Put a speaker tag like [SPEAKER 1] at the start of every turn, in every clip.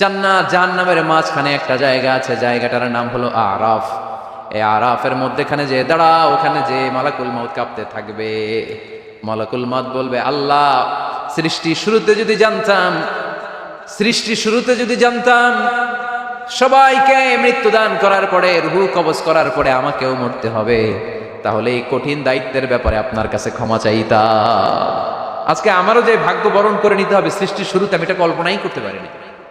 [SPEAKER 1] জান্নাত, জাহান্নামের মাঝখানে একটা জায়গা আছে, জায়গাটার নাম হলো আরাফ। এই আরাফের মধ্যেখানে যে দাঁড়া ওখানে যে মালাকুল মাউত কাঁপতে থাকবে। মালাকুল মাউত বলবে, আল্লাহ, সৃষ্টি শুরুতে যদি জানতাম, সৃষ্টি শুরুতে যদি জানতাম, সবাইকে মৃত্যুদান করার পরে, রুহু কবজ করার পরে আমাকেও মরতে হবে। তাহলে এই কঠিন দায়িত্বের ব্যাপারে আপনার কাছে ক্ষমা চাইতা আজকে আমারও যে ভাগ্য বরণ করে নিতে হবে সৃষ্টির শুরুতে আমি এটা কল্পনাই করতে পারিনি।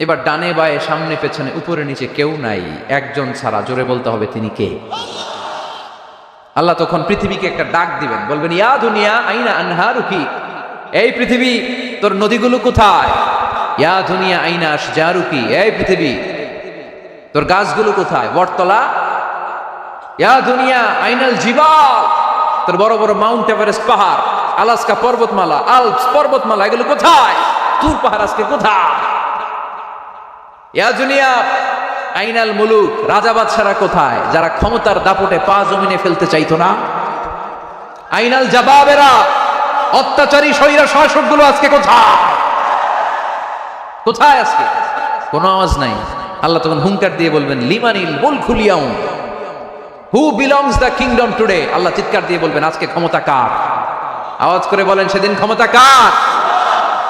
[SPEAKER 1] এবার ডানে বায়ে সামনে পেছনে উপরে নিচে কেউ নাই। একজন ছাড়া জোরে বলতে হবে তিনি কে? আল্লাহ তখন পৃথিবীকে একটা ডাক দিবেন, বলবেন, ইয়া দুনিয়া, আইনা আনহারুকি? এই পৃথিবী, তোর নদীগুলো কোথায়? ইয়া দুনিয়া, আইনা জারুকি এই পৃথিবী, তোর গাছগুলো কোথায়? বটতলা? ইয়া দুনিয়া, আইনাল জিবাল? তোর বড় বড় মাউন্ট এভারেস্ট পাহাড়, আলাস্কা পর্বতমালা, আলপস পর্বতমালা, এগুলো কোথায়? তুর পাহাড় আজকে কোথায়? আইনাল মুলুক কোথায়? যারা ক্ষমতার দাপটে পা জমিনে ফেলতে চাইতো না। আইনাল জাবাবেরা, অত্যাচারী সৈরা শাসকগুলো আজকে কোথায়? কোথায় আজকে? কোনো আওয়াজ নাই। আল্লাহ তখন হুঙ্কার দিয়ে বলবেন, লিমানিল মুল খুলিয়াও who belongs the kingdom today Allah চিৎকার দিয়ে বলবেন, আজকে ক্ষমতা কার? আওয়াজ করে বলেন, সেদিন ক্ষমতা কার?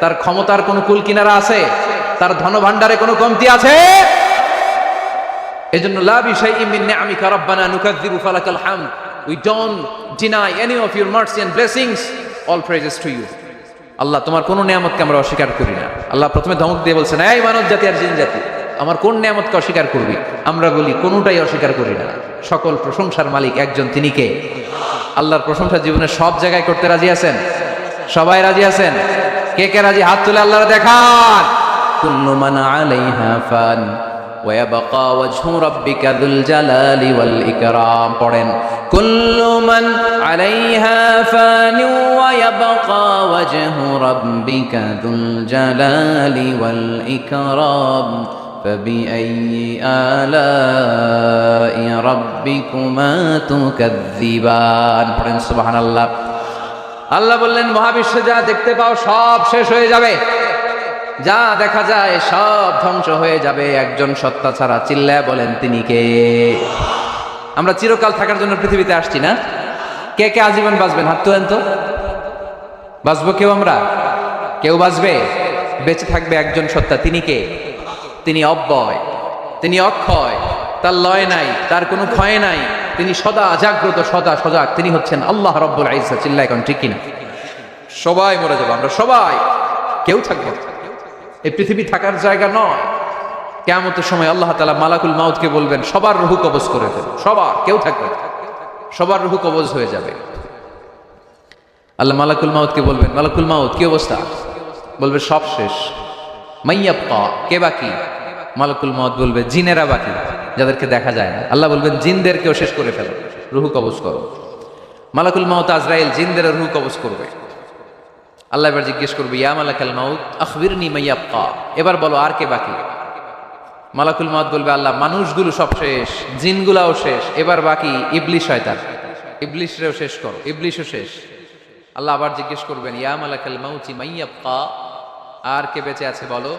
[SPEAKER 1] তার ক্ষমতার কোনো কুল কিনারা আছে? তার ধন ভাণ্ডারে কোনো কমতি আছে? এজন্য লা বিশাইইন মিন নিআমিকা রাব্বানা নুকাযযিবু ফালাকাল হামদ। We don't deny any of your mercy and blessings all praises to you Allah, তোমার কোন নিয়ামতকে আমরা অস্বীকার করি না। আল্লাহ প্রথমে ধমক দিয়ে বলছেন, এই মানব জাতি আর জিন জাতি, আমার কোন নিয়ামতকে অস্বীকার করবি? আমরা বলি, কোনোটাই অস্বীকার করি না। সকল প্রশংসার মালিক একজন, তিনি কে? আল্লাহর প্রশংসা জীবনে সব জায়গায় করতে রাজি আছেন? সবাই রাজি আছেন? কে কে রাজি হাত তুলে আল্লাহর দেখান কুল্লু মান আলাইহা ফান ويبقى وجه ربك ذو الجلال والإكرام পড়েন كل من عليها فان ويبقى وجه ربك ذو الجلال والإكرام فبأي آلاء ربكما تكذبان পড়েন সুবহান আল্লাহ বললেন, মহাবিশ্বে যা দেখতে পাও সব শেষ হয়ে যাবে। যা দেখা যায় সব ধ্বংস হয়ে যাবে। একজন সত্তা ছাড়া চিল্লায় বলেন, তিনি কে? আমরা চিরকাল থাকার জন্য পৃথিবীতে আসছি না। কে কে আজীবন বাঁচবেন? হাত তোলেন তো। বাঁচবো কেউ আমরা? কেউ বাঁচবে? বেঁচে থাকবে একজন সত্তা। তিনি কে? তিনি অব্যয়। তিনি অক্ষয়। তার লয় নাই, তার কোনো ক্ষয় নাই। তিনি সদা জাগ্রত, সদা সজাগ। তিনি হচ্ছেন আল্লাহ রব্বুল আইসা চিল্লা এখন ঠিক কিনা? সবাই মরে যাব, আমরা সবাই। কেউ থাকব এই পৃথিবী থাকার জায়গা নয়। কেমতের সময় আল্লাহ তালা মালাকুল মাউদকে বলবেন, সবার রুহু কবজ করে ফেল। সবার, কেউ থাকবে সবার রুহু কবজ হয়ে যাবে। আল্লাহ মালাকুল মাউদকে বলবেন, মালাকুল মাউদ কি অবস্থা? বলবে, সব শেষ। মাইয়াপ্পা কে বাকি? মালাকুল মাউদ বলবে, জিনেরা বাকি। যাদেরকে দেখা যায় না। আল্লাহ বলবেন, জিনদেরকেও শেষ করে ফেলো। রুহু কবজ করো। মালাকুল মাউত আজরাইল জিনদের রুহু কবজ করবে। আল্লাহ এবার জিজ্ঞেস করবে, ইয়া মালাকাল মাউত, আখবিরনি মাইয়াপ্পা এবার বলো, আর কে বাকি? মালাকুল মাউত বলবে, আল্লাহ, মানুষগুলো সব শেষ, জিনগুলাও শেষ, এবার বাকি ইবলিশ শয়তান। ইবলিশরেও শেষ করো, ইবলিশও শেষ। আল্লাহ আবার জিজ্ঞেস করবেন, ইয়া মালাকাল মাউতি মাইয়াপ্পা আর কে বেঁচে আছে বলো?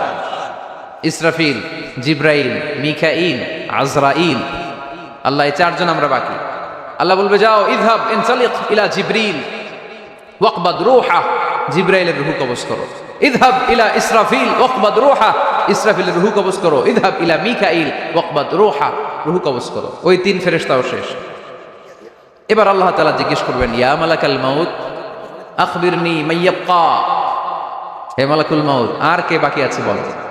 [SPEAKER 1] ইসরাফিল, জিব্রাইল মিখাইল আজরাইল। আল্লাহ, এই চারজন আমরা বাকি। আল্লাহ বলবে, যাও ইদহাব ইনসালিক ইলা জিব্রিল, ওয়াকবাদ রুহা। জিব্রাইলের রুহু কবজ করো। ইদহাব ইলা ইসরাফিল, ওয়াকবাদ রুহা। ইসরাফিলের রুহু কবজ করো। ইদহাব ইলা মিকাইল, ওয়াকবাদ রুহা। রুহু কবজ করো। ওই তিন ফেরেশতাও শেষ। এবার আল্লাহ তাআলা জিজ্ঞেস করবেন, ইয়া মালাকাল মাউত, আখবিরনি মাইয়াক্কা হে মালাকুল মাউত, আর কে বাকি আছে বলো?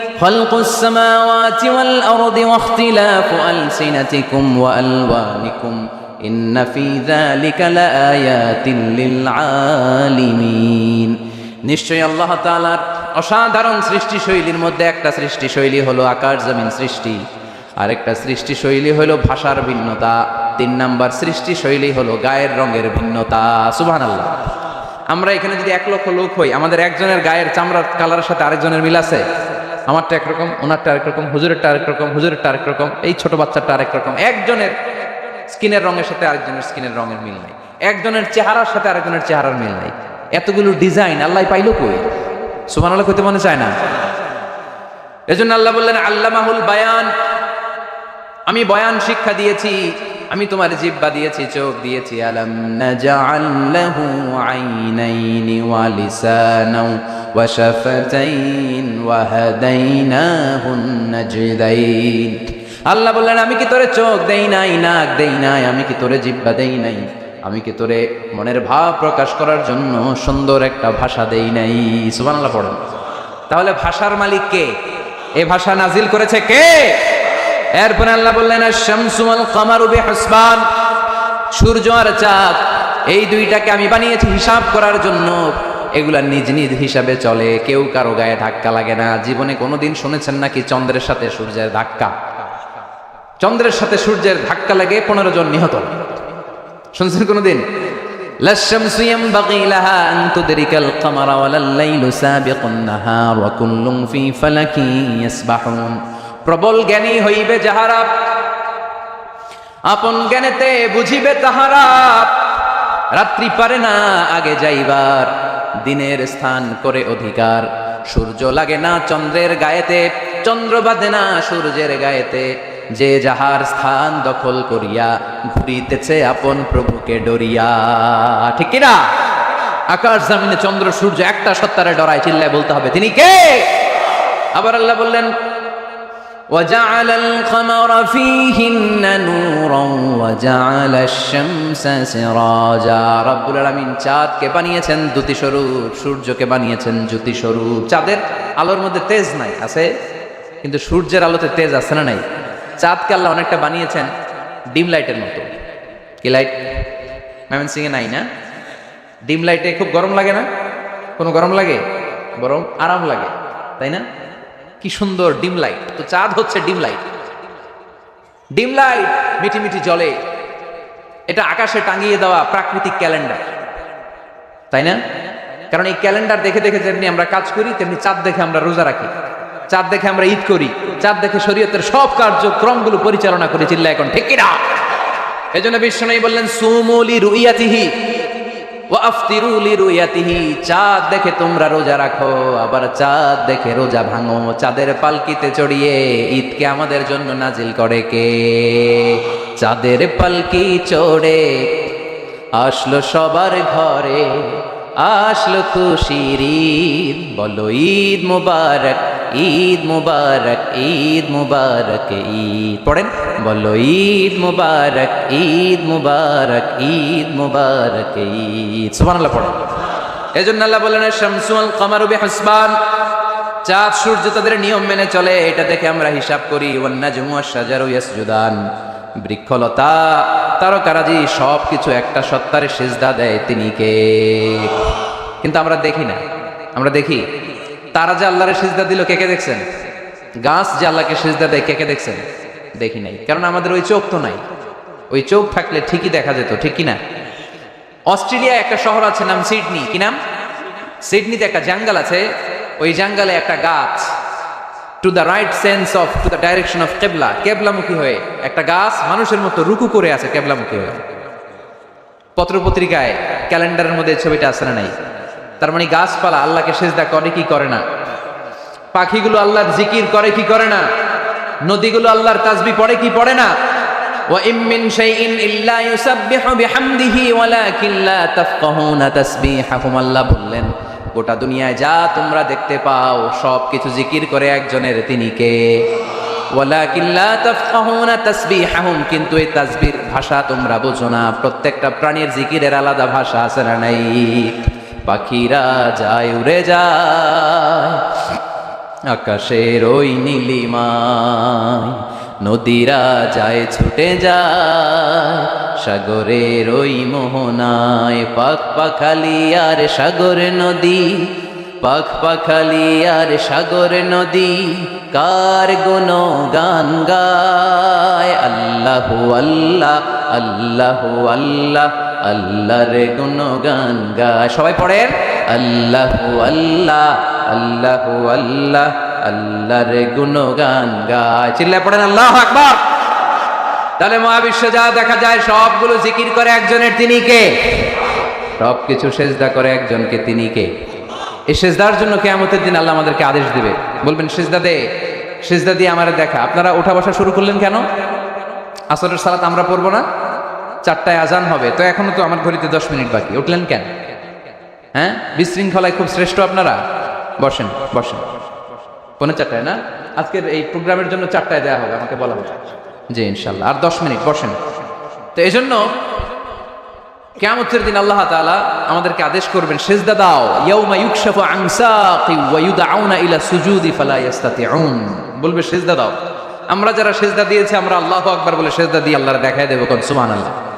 [SPEAKER 2] خلق السماوات والأرض واختلاف ألسنتكم وألوانكم إن في ذلك لآيات للعالمين
[SPEAKER 1] নিশ্চয়ই আল্লাহ তাআলার অসাধারণ সৃষ্টি শৈলীর মধ্যে একটা সৃষ্টি শৈলী হলো আকাশ জমিন সৃষ্টি আরেকটা সৃষ্টি শৈলী হলো ভাষার ভিন্নতা তিন নাম্বার সৃষ্টি শৈলী হলো গায়ের রঙের ভিন্নতা সুবহানাল্লাহ আমরা এখানে যদি এক লক্ষ লোক হই আমাদের একজনের গায়ের চামড়ার কালারের সাথে আরেকজনের মিল আছে আমারটা একরকম, ওনারটা আরেকরকম, হুজুরেরটা আরেকরকম হুজুরেরটা আরেকরকম, এই ছোট বাচ্চাটা আরেকরকম। একজনের স্কিনের রঙের সাথে আরেকজনের স্কিনের রঙের মিল নাই। একজনের চেহারার সাথে আরেকজনের চেহারার মিল নাই। এতগুলো ডিজাইন আল্লাহ পাইল কই? সুমান আল্লাহ কইতে মনে চায় না? এজন্য আল্লাহ বললেন, আল্লামাহুল বায়ান, আমি বয়ান শিক্ষা দিয়েছি, আমি তোমার জিব্বা দিয়েছি, চোখ দিয়েছি। আলম
[SPEAKER 2] নাজআল লাহু আইনাইনি ওয়া লিসানাও وشفتين وهديناه النجدين
[SPEAKER 1] আল্লাহ বললেন আমি কি তোরে চোখ দেই নাই নাক দেই নাই আমি কি তোরে জিব্বা দেই নাই আমি কি তোরে মনের ভাব প্রকাশ করার জন্য সুন্দর একটা ভাষা দেই নাই সুবহানাল্লাহ পড়েন তাহলে ভাষার মালিক কে এ ভাষা নাজিল করেছে কে এরপরে আল্লাহ বললেন শামসু আল কামারু বিহসবান সূর্য আর চাঁদ এই দুইটাকে আমি বানিয়েছি হিসাব করার জন্য এগুলা নিজ নিজ হিসাবে চলে কেউ কারো গায়ে ধাক্কা লাগে না জীবনে কোনোদিন শুনেছেন নাকি চন্দ্রের সাথে সূর্যের ধাক্কা চন্দ্রের সাথে সূর্যের ধাক্কা লাগে পনেরো জন নিহত শুনছেন কোনোদিন
[SPEAKER 2] لا الشمس ينبغي لها أن تدرك القمر ولا الليل سابق النهار وكل في فلك يسبحون
[SPEAKER 1] প্রবল জ্ঞানী হইবে যাহারা আপন জ্ঞানেতে বুঝিবে তাহারা রাত্রি পারে না আগে যাইবার দিনের স্থান করে অধিকার। সূর্য লাগে না চন্দ্রের গায়েতে, চন্দ্র বাঁধে না সূর্যের গায়েতে। যে যাহার স্থান দখল করিয়া ঘুরিতেছে আপন প্রভুকে ডরিয়া। ঠিক কিনা আকাশ জামিনে চন্দ্র সূর্য একটা সত্তারে ডরায়, চিল্লায় বলতে হবে, তিনি কে? আবার আল্লাহ বললেন
[SPEAKER 2] وجعل القمر فيهن نورا وجعل الشمس سراجا
[SPEAKER 1] রব্বুল আলামিন চাঁদকে বানিয়েছেন দ্যুতি স্বরূপ সূর্যকে বানিয়েছেন জ্যোতি স্বরূপ চাঁদের আলোর মধ্যে তেজ নাই আছে কিন্তু সূর্যের আলোতে তেজ আছে না নাই চাঁদকে আল্লাহ অনেকটা বানিয়েছেন ডিম লাইটের মতো কি লাইট ম্যামেন সিং এ নাই না ডিম লাইটে খুব গরম লাগে না কোনো গরম লাগে বরং আরাম লাগে তাই না কি সুন্দর ডিম লাইট। তো চাঁদ হচ্ছে ডিম লাইট। ডিম লাইট মিটি মিটি জলে এটা আকাশে টাঙিয়ে দেওয়া প্রাকৃতিক ক্যালেন্ডার। তাই না? কারণ এই ক্যালেন্ডার দেখে দেখে যেমনি আমরা কাজ করি, তেমনি চাঁদ দেখে আমরা রোজা রাখি। চাঁদ দেখে আমরা ঈদ করি। চাঁদ দেখে শরীয়তের সব কার্যক্রমগুলো পরিচালনা করি চিল্লা এখন ঠিক কিনা? এই জন্য বিশ্ব বিষ্ণু বললেন, সুমলি রুইয়াতিহি ও আফতিরুলি রুইয়াতিহি চাঁদ দেখে তোমরা রোজা রাখো, আবার চাঁদ দেখে রোজা ভাঙো, চাঁদের পালকিতে চড়িয়ে ঈদকে আমাদের জন্য নাজিল করে কে? চাঁদের পালকি চড়ে আসলো সবার ঘরে, আসলো খুশির ঈদ, বলো ঈদ মুবারক। ঈদ মুবারক ঈদ মুবারক, ঈদ। পড়েন? বলো, ঈদ মুবারক ঈদ মুবারক ঈদ মুবারক, ঈদ। সুবহানাল্লাহ, পড়েন। এজন্য আল্লাহ বললেন শামসুল কমারু বিহসবান। চাঁদ, সূর্য তাদের নিয়ম মেনে চলে, এটা দেখে আমরা হিসাব করি ওয়ান্নাজমু আশ-শাজারু ইয়াসজুদান। বৃক্ষলতা, তারকারাজি সব কিছু একটা সত্তারে সেজদা দেয় তিনি কে? কিন্তু আমরা দেখি না। আমরা দেখি তারা যে আল্লাহরে সেজদা দিল, কে কে দেখছেন? গাছ যে আল্লাহকে সেজদা দেয়, কে কে দেখছেন? দেখি নাই। কারণ আমাদের ওই চোখ তো নাই। ওই চোখ থাকলে ঠিকই দেখা যেত, ঠিক কি না অস্ট্রেলিয়া একটা শহর আছে, নাম সিডনি। কি নাম? সিডনিতে একটা জাঙ্গাল আছে। ওই জাঙ্গালে একটা গাছ। To the right sense of to the direction of কেবলা। কেবলামুখী হয়ে একটা গাছ মানুষের মতো রুকু করে আছে, কেবলামুখী হয়ে। পত্রপত্রিকায়, ক্যালেন্ডারের মধ্যে ছবিটা আছে না নাই? তার মানে গাছপালা আল্লাহকে সেজদা করে কি করে না পাখিগুলো আল্লাহর জিকির করে কি করে না নদীগুলো আল্লাহর তাসবি পড়ে কি পড়ে না
[SPEAKER 2] وإن من شيء إلا يسبح بحمده ولكن لا تفقهون تسبيحهم আল্লাহ বললেন
[SPEAKER 1] গোটা দুনিয়ায় যা তোমরা দেখতে পাও সব কিছু জিকির করে একজনের তিনি কে
[SPEAKER 2] ولكن لا تفقهون تسبيحهم
[SPEAKER 1] কিন্তু এই তাসবির ভাষা তোমরা বোঝো না প্রত্যেকটা প্রাণীর জিকিরের আলাদা ভাষা আছে না নাই পাখিরা যায়, উড়ে যায়। আকাশের ওই নীলিমায় নদীরা যায়, ছুটে যায়। সাগরের ওই মোহনায় পাক পাখালি আর সাগর নদী পাখ পাখালি আর সাগর নদী, কার গুণ গান গায়? আল্লাহ আল্লাহ আল্লাহ আল্লাহ। আল্লাহর গুণ গান গায় সবাই পড়েন? আল্লাহ আল্লাহ আল্লাহ আল্লাহ আল্লাহর গুণ গান গায় চিল্লায় পড়েন, আল্লাহ আকবার। তাহলে মহাবিশ্ব যা দেখা যায়, সবগুলো জিকির করে একজনের তিনি কে? সব কিছু সেজদা করে একজনকে তিনি কে? এই সেজদার জন্য কেয়ামতের দিন আল্লাহ আমাদেরকে আদেশ দিবে। বলবেন, সেজদা দে, সেজদা দিয়ে আমার দেখা। আপনারা ওঠা বসা শুরু করলেন কেন? আসরের সালাত আমরা পড়ব না? চারটায় আজান হবে। তো এখনও তো আমার ঘড়িতে দশ মিনিট বাকি। উঠলেন কেন? হ্যাঁ? বিশৃঙ্খলায় খুব শ্রেষ্ঠ আপনারা? বসেন বসেন। পৌনে চারটায়, না? আজকের এই প্রোগ্রামের জন্য চারটায় দেওয়া হবে, আমাকে বলা হবে। জি, ইনশাল্লাহ। আর দশ মিনিট, বসেন। তো এই জন্য কেয়ামতের দিন আল্লাহ তাআলা আমাদেরকে আদেশ করবেন, সেজদা দাও। বলবে, সেজদা দাও। আমরা যারা সেজদা দিয়েছি, আমরা আল্লাহু আকবার বলে সেজদা দিয়ে আল্লাহর দেখায় দেব কোন? সুবহানাল্লাহ।